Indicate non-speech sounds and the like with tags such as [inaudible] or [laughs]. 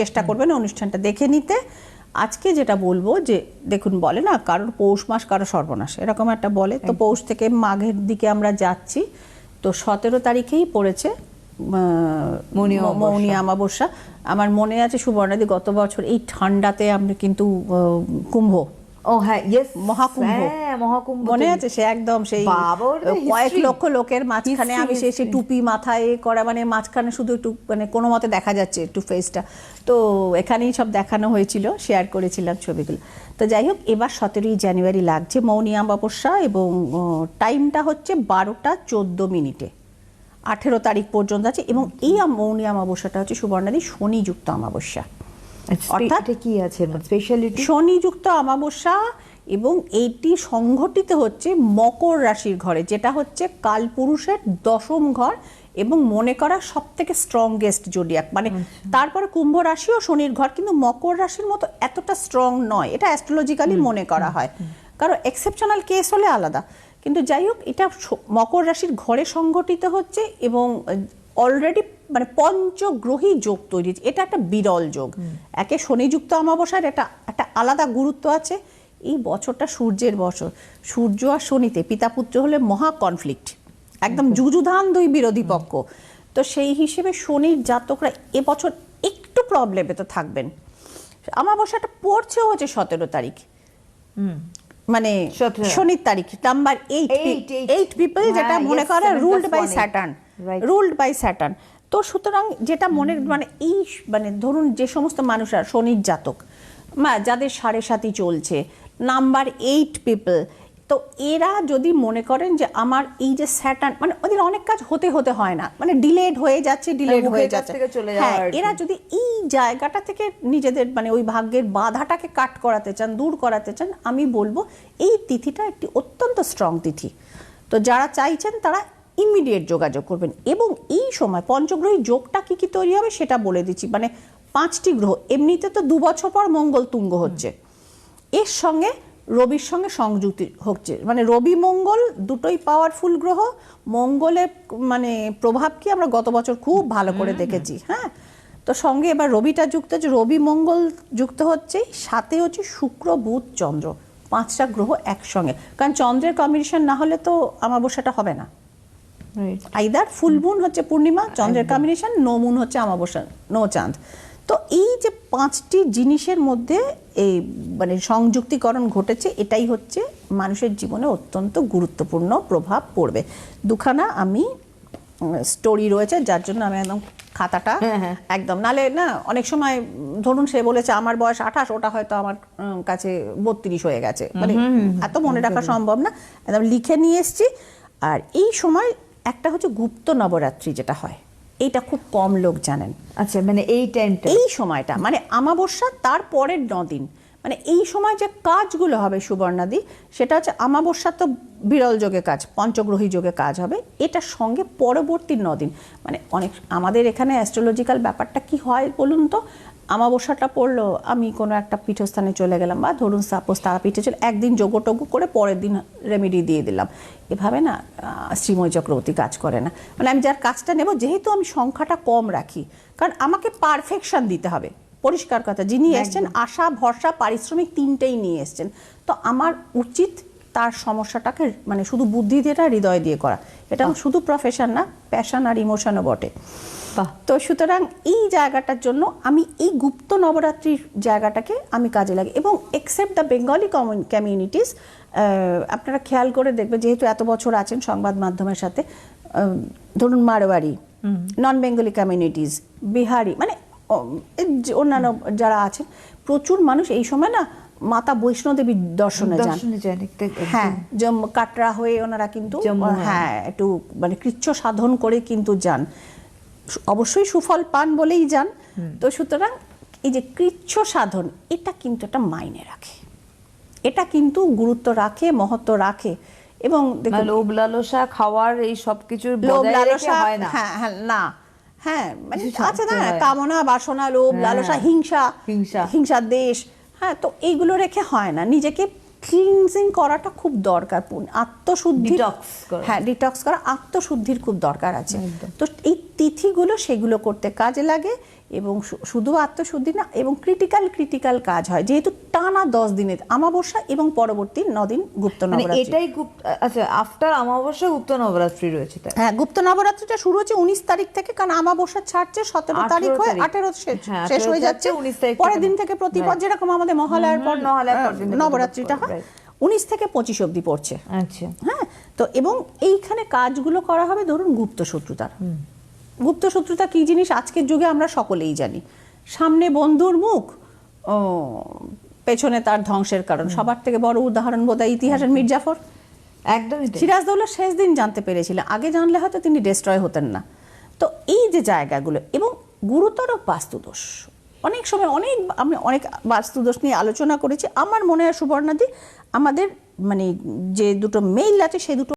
চেষ্টা করবেন অনুষ্ঠানটা দেখে নিতে। আজকে যেটা বলব যে দেখুন বলে না কারোর পৌষ মাস কারও সর্বনাশ এরকম একটা বলে। তো পৌষ থেকে মাঘের দিকে আমরা যাচ্ছি। তো সতেরো তারিখেই পড়েছে মৌনি মৌনী অমাবস্যা। আমার মনে আছে সুবর্ণাদি গত বছর এই ঠান্ডাতে আমরা কিন্তু কুম্ভ ও হ্যাঁ ইয়েস মহাকুম্ভ। হ্যাঁ মহাকুম্ভ মনে আছে সে একদম সেই কয়েক লক্ষ লোকের মাঝখানে আমি সেই সে টুপি মাথায় করা মানে মাঝখানে শুধু একটু মানে কোনো মতে দেখা যাচ্ছে একটু ফেসটা তো এখানেই সব দেখানো হয়েছিল শেয়ার করেছিলাম ছবিগুলো। তো যাই হোক এবার সতেরোই জানুয়ারি লাগছে মৌনী অমাবস্যা এবং টাইমটা হচ্ছে বারোটা চোদ্দ মিনিটে। আঠেরো তারিখ পর্যন্ত আছে এবং এই মৌনী অমাবস্যাটা হচ্ছে সুবর্ণাদি শনিযুক্ত অমাবস্যা। অর্থাৎ- কি আছে? স্পেশালিটি শনিযুক্ত অমাবস্যা এবং এইটি সংঘটিত হচ্ছে মকর রাশির ঘরে যেটা হচ্ছে কালপুরুষের দশম ঘর এবং মনে করা সব থেকে স্ট্রংগেস্ট জোডিয়াক মানে তারপরে কুম্ভ রাশি ও শনির ঘর কিন্তু মকর রাশির মতো এতটা স্ট্রং নয়। এটা অ্যাস্ট্রোলজিক্যালি মনে করা হয়। কারণ এক্সেপশনাল কেস হলে আলাদা। কিন্তু যাই হোক এটা মকর রাশির ঘরে সংঘটিত হচ্ছে এবং অলরেডি মানে পঞ্চগ্রহী যোগ তৈরি এটা একটা বিরল যোগ। একে শনিযুক্ত অমাবস্যার এটা একটা আলাদা গুরুত্ব আছে। এই বছরটা সূর্যের বছর। সূর্য আর শনিতে পিতা পুত্র হলে মহা কনফ্লিক্ট একদম যুযুধান দুই বিরোধী পক্ষ। তো সেই হিসেবে শনির জাতকরা এবছর একটু প্রবলেমে তো থাকবেন। অমাবস্যাটা পড়ছেও হচ্ছে সতেরো তারিখ। মানে শনির তারিখ নাম্বার এইট. এইট পিপল যেটা হ্যাঁ, মনে করে ruled by Saturn. Ruled by Saturn তো সুতরাং যেটা মনে মানে এই মানে ধরুন যে সমস্ত মানুষরা শনির জাতক যাদের সাড়ে সাথী চলছে নাম্বার এইট পিপল তো এরা যদি মনে করেন যে আমার এই যে স্যাটার্ন মানে ওদের অনেক কাজ হতে হতে হয় না মানে ডিলেড হয়ে যাচ্ছে ডিলেড হয়ে যাচ্ছে হ্যাঁ। এরা যদি এই জায়গাটা থেকে নিজেদের মানে ওই ভাগ্যের বাধাটাকে কাট করাতে চান দূর করাতে চান আমি বলব এই তিথিটা একটি অত্যন্ত স্ট্রং তিথি। তো যারা চাইছেন তারা ইমিডিয়েট যোগাযোগ করবেন। এবং এই সময় পঞ্চগ্রহী যোগটা কি কি তৈরি হবে সেটা বলে দিচ্ছি। মানে পাঁচটি গ্রহ এমনিতে তো দু বছর পর মঙ্গল তুঙ্গ হচ্ছে। এর সঙ্গে রবির সঙ্গে সংযুক্তি হচ্ছে। মানে রবি মঙ্গল দুটোই পাওয়ারফুল গ্রহ। মঙ্গলের মানে প্রভাব কি আমরা গত বছর খুব ভালো করে দেখেছি হ্যাঁ? তো সঙ্গে এবার রবিটা যুক্ত হচ্ছে রবি মঙ্গল যুক্ত হচ্ছে সাথে হচ্ছে শুক্র বুধ চন্দ্র। পাঁচটা গ্রহ একসঙ্গে। কারণ চন্দ্রের কম্বিনেশন না হলে তো অমাবস্যাটা হবে না। আইদার ফুল মুন হচ্ছে পূর্ণিমা চন্দ্রের কম্বিনেশন নো মুন হচ্ছে অমাবস্যা নো চাঁদ। তো এই যে পাঁচটি জিনিসের মধ্যে এই মানে সংযুক্তিকরণ ঘটেছে এটাই হচ্ছে মানুষের জীবনে অত্যন্ত গুরুত্বপূর্ণ প্রভাব পড়বে। দুখানা আমি স্টোরি রয়েছে যার জন্য আমি একদম খাতাটা হ্যাঁ, হ্যাঁ। একদম নালে না অনেক সময় ধরুন সে বলেছে আমার বয়স আঠাশ ওটা হয়তো আমার কাছে বত্রিশ হয়ে গেছে। মানে এত মনে রাখা সম্ভব না। একদম লিখে নিয়ে এসছি। আর এই সময় একটা হচ্ছে গুপ্ত নবরাত্রি যেটা হয়। এইটা খুব কম লোক জানেন। আচ্ছা মানে এই টাইমটা। এই সময়টা মানে আমাবস্যা তার পরের দিন। মানে এই সময় যে কাজগুলো হবে সুবর্ণাদি সেটা হচ্ছে আমাবস্যা তো বিরল যোগে কাজ পঞ্চগ্রহী যোগে কাজ হবে। এটার সঙ্গে পরবর্তী দিন। মানে অনেক আমাদের এখানে অ্যাস্ট্রোলজিক্যাল ব্যাপারটা কি হয় বলুন তো? আমাবস্যাটা পড়ল আমি কোনো একটা পীঠস্থানে চলে গেলাম বা ধরুন সাপোজ তারাপীঠে চলে একদিন যোগটোগ করে পরের দিন রেমেডি দিয়ে দিলাম। এভাবে না শ্রীময় চক্রবর্তী কাজ করে না। মানে আমি যার কাজটা নেব যেহেতু আমি সংখ্যাটা কম রাখি কারণ আমাকে পারফেকশন দিতে হবে। পরিষ্কার কথা যিনি এসছেন আশা ভরসা পারিশ্রমিক তিনটেই নিয়ে এসছেন। তো আমার উচিত তার সমস্যাটাকে মানে শুধু বুদ্ধি দিয়ে না হৃদয় দিয়ে করা। এটা আমার শুধু প্রফেশন না প্যাশন আর ইমোশনও বটে। তো সুতরাং এই জায়গাটার জন্য আমি এই গুপ্ত নবরাত্রির জায়গাটাকে আমি কাজে লাগি এবং এক্সেপ্ট দ্য বেঙ্গলি কমিউনিটিস আপনারা খেয়াল করে দেখবেন যেহেতু এত বছর আছেন সংবাদ মাধ্যমের সাথে ধরুন Marwari non Bengali communities Bihari মানে অন্যান্য যারা আছেন প্রচুর মানুষ এই সময় না মাতা বৈষ্ণোদেবীর দর্শনে যান। হ্যাঁ কাটরা হয়ে ওনারা কিন্তু হ্যাঁ। একটু মানে কৃচ্ছ সাধন করে কিন্তু যান। অবশ্যই সুফল পান বলেই যান। তো সুতরাং এই যে কৃচ্ছ সাধন এটা কিন্তু একটা মাইনে রাখে। এটা কিন্তু গুরুত্ব রাখে মহত্ব রাখে। এবং মানে লোভ লালসা খাওয়ার এই সব কিছুর লোভ লালসা হয় না। হ্যাঁ হ্যাঁ না। হ্যাঁ মানে [laughs] আছে না কামনা বাসনা লোভ হ্যাঁ। লালসা হিংসা হিংসা। হিংসা দেশ। হ্যাঁ তো এইগুলো রেখে হয় না। নিজেকে ক্লিনজিং করাটা খুব দরকার আত্মশুদ্ধি হ্যাঁ ডিটক্স করা আত্মশুদ্ধির খুব দরকার আছে। তো এই তিথিগুলো সেগুলো করতে কাজে লাগে এবং শুধু আত্মশুদ্ধি না এবং ক্রিটিক্যাল ক্রিটিক্যাল কাজ হয়। যেহেতু টানা দশ দিনের আমাবস্যা এবং পরবর্তী নদিন গুপ্ত মানে নবরাত্রি। এটাই গুপ্ত আচ্ছা আফটার আমাবস্যা গুপ্ত নবরাত্রি রয়েছে হ্যাঁ গুপ্ত নবরাত্রিটা শুরু হচ্ছে উনিশ তারিখ থেকে কারণ আমাবস্যা ছাড়ছে সতেরো তারিখ হয়ে। আঠেরো শেষ হ্যাঁ, শেষ 18 হয়ে যাচ্ছে। 19 তারিখ পরের দিন থেকে প্রতিপদ যেরকম আমাদের মহালয়ার পর নবরাত্রিটা হয়. উনিশ থেকে পঁচিশ অবধি পড়ছে। আচ্ছা। হ্যাঁ তো এবং এইখানে কাজগুলো করা হবে ধরুন গুপ্ত শত্রুতার। গুপ্ত শত্রুতা কি জিনিস? আজকের যুগে আমরা সকলেই জানি। সামনে বন্ধুর মুখ ও পেছনে তার ধ্বংসের কারণ। সবার থেকে বড় উদাহরণ বোধহয় ইতিহাসের মির্জাফর। একদমই তাই। সিরাজদৌল্লা শেষ দিন জানতে পেরেছিলেন। আগে জানলে হয়তো তিনি ডিস্ট্রয় হতেন না। তো এই যে জায়গাগুলো এবং গুরুতর বাস্তুদোষ অনেক সময় অনেক আমি অনেক বাস্তুদোষ নিয়ে আলোচনা করেছি। আমার মনে হয় সুবর্ণাদি, আমাদের মানে যে দুটো মেইল আছে, সেই দুটো